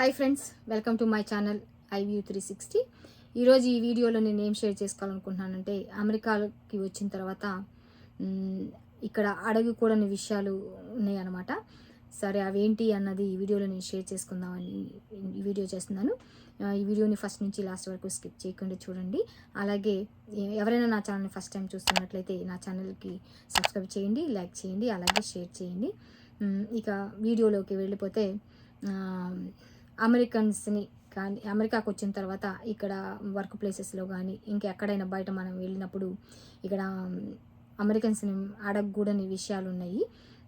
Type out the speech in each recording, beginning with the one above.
Hi friends welcome to my channel i view three sixty ఈరోజు ఈ వీడియోలో నేను ఏం షేర్ చేసుకోవాలనుకుంటున్నానంటే అమెరికాకి వచ్చిన తర్వాత ఇక్కడ అడగకూడని విషయాలు ఉన్నాయన్నమాట. సరే అవేంటి అన్నది ఈ వీడియోలో నేను షేర్ చేసుకుందామని ఈ వీడియో చేస్తున్నాను. ఈ వీడియోని ఫస్ట్ నుంచి లాస్ట్ వరకు స్కిప్ చేయకుండా చూడండి. అలాగే ఎవరైనా నా ఛానల్ని ఫస్ట్ టైం చూస్తున్నట్లయితే నా ఛానల్కి సబ్స్క్రైబ్ చేయండి లైక్ చేయండి అలాగే షేర్ చేయండి. ఇక వీడియోలోకి వెళ్ళిపోతే అమెరికన్స్ని కానీ అమెరికాకు వచ్చిన తర్వాత ఇక్కడ వర్క్ ప్లేసెస్లో కానీ ఇంకెక్కడైనా బయట మనం వెళ్ళినప్పుడు ఇక్కడ అమెరికన్స్ని అడగకూడని విషయాలు ఉన్నాయి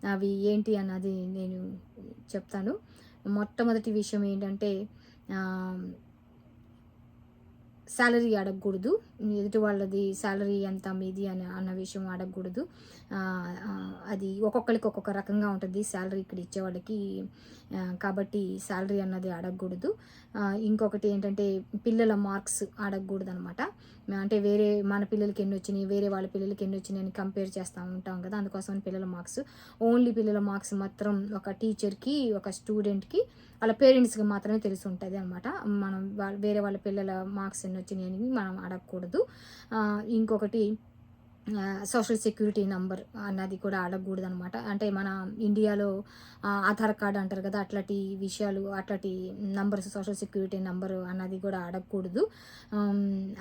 అవి ఏంటి అన్నది నేను చెప్తాను. మొట్టమొదటి విషయం ఏంటంటే శాలరీ అడగకూడదు. ఎదుటి వాళ్ళది శాలరీ ఎంత మీది అని అన్న విషయం అడగకూడదు. అది ఒక్కొక్కరికి ఒక్కొక్క రకంగా ఉంటుంది శాలరీ ఇక్కడ ఇచ్చేవాళ్ళకి కాబట్టి శాలరీ అన్నది అడగకూడదు. ఇంకొకటి ఏంటంటే పిల్లల మార్క్స్ అడగకూడదు అనమాట అంటే వేరే మన పిల్లలకి ఎన్ని వచ్చినాయి వేరే వాళ్ళ పిల్లలకి ఎన్ని వచ్చినాయి అని కంపేర్ చేస్తూ ఉంటాం కదా అందుకోసం పిల్లల మార్క్స్. ఓన్లీ పిల్లల మార్క్స్ మాత్రం ఒక టీచర్కి ఒక స్టూడెంట్కి వాళ్ళ పేరెంట్స్కి మాత్రమే తెలిసి ఉంటుంది అనమాట మనం వాళ్ళ వేరే వాళ్ళ పిల్లల మార్క్స్ ఎన్ని వచ్చినాయి అని మనం అడగకూడదు. ఇంకొకటి సోషల్ సెక్యూరిటీ నంబర్ అన్నది కూడా అడగకూడదు అనమాట అంటే మన ఇండియాలో ఆధార్ కార్డు అంటారు కదా అట్లాంటి విషయాలు అట్లాంటి నంబర్స్ సోషల్ సెక్యూరిటీ నంబర్ అన్నది కూడా అడగకూడదు.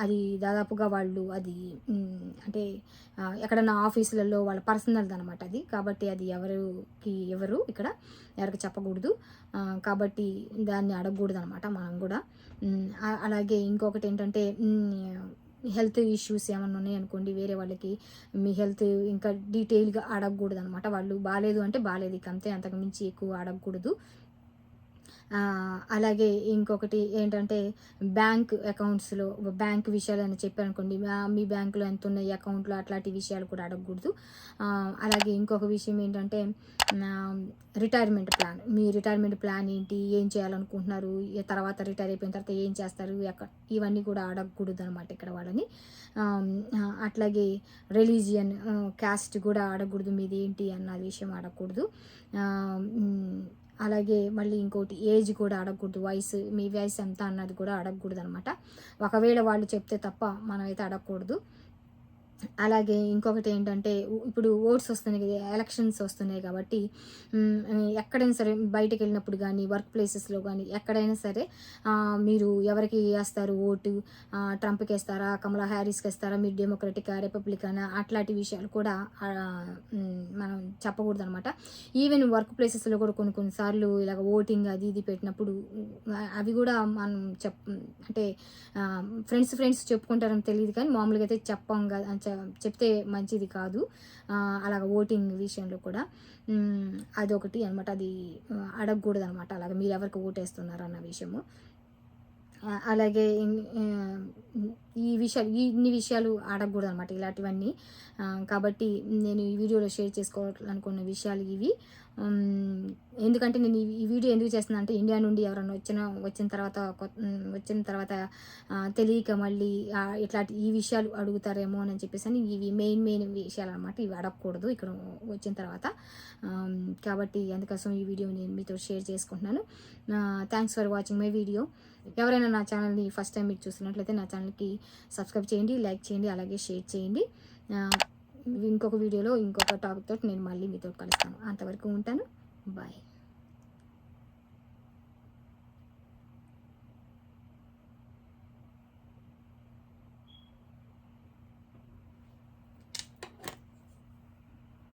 అది దాదాపుగా వాళ్ళు అది అంటే ఎక్కడన్నా ఆఫీసులలో వాళ్ళ పర్సనల్ది అనమాట అది. కాబట్టి అది ఎవరికి ఎవరు ఇక్కడ ఎవరికి చెప్పకూడదు. కాబట్టి దాన్ని అడగకూడదు అనమాట మనం కూడా. అలాగే ఇంకొకటి ఏంటంటే మీ హెల్త్ ఇష్యూస్ ఏమైనా ఉన్నాయనుకోండి వేరే వాళ్ళకి మీ హెల్త్ ఇంకా డీటెయిల్గా అడగకూడదు అనమాట వాళ్ళు బాగాలేదు అంటే బాగాలేదు ఇక అంతే. అంతకు మించి ఎక్కువ అడగకూడదు. అలాగే ఇంకొకటి ఏంటంటే బ్యాంక్ అకౌంట్స్లో బ్యాంక్ విషయాలు అని చెప్పారనుకోండి మీ బ్యాంకులో ఎంత ఉన్నాయి అకౌంట్లో అట్లాంటి విషయాలు కూడా అడగకూడదు. అలాగే ఇంకొక విషయం ఏంటంటే రిటైర్మెంట్ ప్లాన్. మీ రిటైర్మెంట్ ప్లాన్ ఏంటి? ఏం చేయాలనుకుంటున్నారు? తర్వాత రిటైర్ అయిపోయిన తర్వాత ఏం చేస్తారు? ఎక్కడ ఇవన్నీ కూడా అడగకూడదు అనమాట ఇక్కడ వాళ్ళని. అట్లాగే రిలీజియన్ క్యాస్ట్ కూడా అడగకూడదు మీది ఏంటి అన్న విషయం అడగకూడదు. అలాగే మళ్ళీ ఇంకోటి ఏజ్ కూడా అడగకూడదు వయసు మీ వయసు ఎంత అన్నది కూడా అడగకూడదు అనమాట ఒకవేళ వాళ్ళు చెప్తే తప్ప మనం అయితే అడగకూడదు. అలాగే ఇంకొకటి ఏంటంటే ఇప్పుడు ఓట్స్ వస్తున్నాయి కదా ఎలక్షన్స్ వస్తున్నాయి కాబట్టి ఎక్కడైనా సరే బయటకు వెళ్ళినప్పుడు కానీ వర్క్ ప్లేసెస్లో కానీ ఎక్కడైనా సరే మీరు ఎవరికి వేస్తారు ఓటు? ట్రంప్కి వేస్తారా? కమలా హ్యారిస్కి వేస్తారా? మీరు డెమోక్రటికా రిపబ్లికానా? అట్లాంటి విషయాలు కూడా మనం చెప్పకూడదు అనమాట ఈవెన్ వర్క్ ప్లేసెస్లో కూడా కొన్ని కొన్నిసార్లు ఇలాగ ఓటింగ్ అది ఇది పెట్టినప్పుడు అవి కూడా మనం చెప్ అంటే ఫ్రెండ్స్ ఫ్రెండ్స్ చెప్పుకుంటారని తెలియదు కానీ మామూలుగా అయితే చెప్పం కదా చెప్తే మంచిది కాదు. అలాగ ఓటింగ్ విషయంలో కూడా. అదొకటి అనమాట అది అడగకూడదు అనమాట అలాగ మీరు ఎవరికి ఓటేస్తున్నారు అన్న విషయము. అలాగే ఈ విషయాలు ఈ ఇన్ని విషయాలు అడగకూడదు అనమాట ఇలాంటివన్నీ కాబట్టి నేను ఈ వీడియోలో షేర్ చేసుకోవాలనుకున్న విషయాలు ఇవి. ఎందుకంటే నేను ఈ- వీడియో ఎందుకు చేస్తున్నా అంటే ఇండియా నుండి ఎవరైనా వచ్చిన వచ్చిన తర్వాత కొత్త వచ్చిన తర్వాత తెలియక మళ్ళీ ఇట్లాంటి ఈ విషయాలు అడుగుతారేమో అని చెప్పేసి అని ఇవి మెయిన్ మెయిన్ విషయాలు అనమాట ఇవి అడగకూడదు ఇక్కడ వచ్చిన తర్వాత. కాబట్టి అందుకోసం ఈ వీడియో నేను మీతో షేర్ చేసుకుంటున్నాను. Thanks for watching my video ఎవరైనా నా ఛానల్ని ఫస్ట్ టైం మీరు చూస్తున్నట్లయితే నా ఛానల్కి సబ్స్క్రైబ్ చేయండి లైక్ చేయండి అలాగే షేర్ చేయండి. ఇంకొక వీడియోలో ఇంకొక టాపిక్ తోటి నేను మళ్ళీ మీతో కలుస్తాను. అంతవరకు ఉంటాను. బాయ్.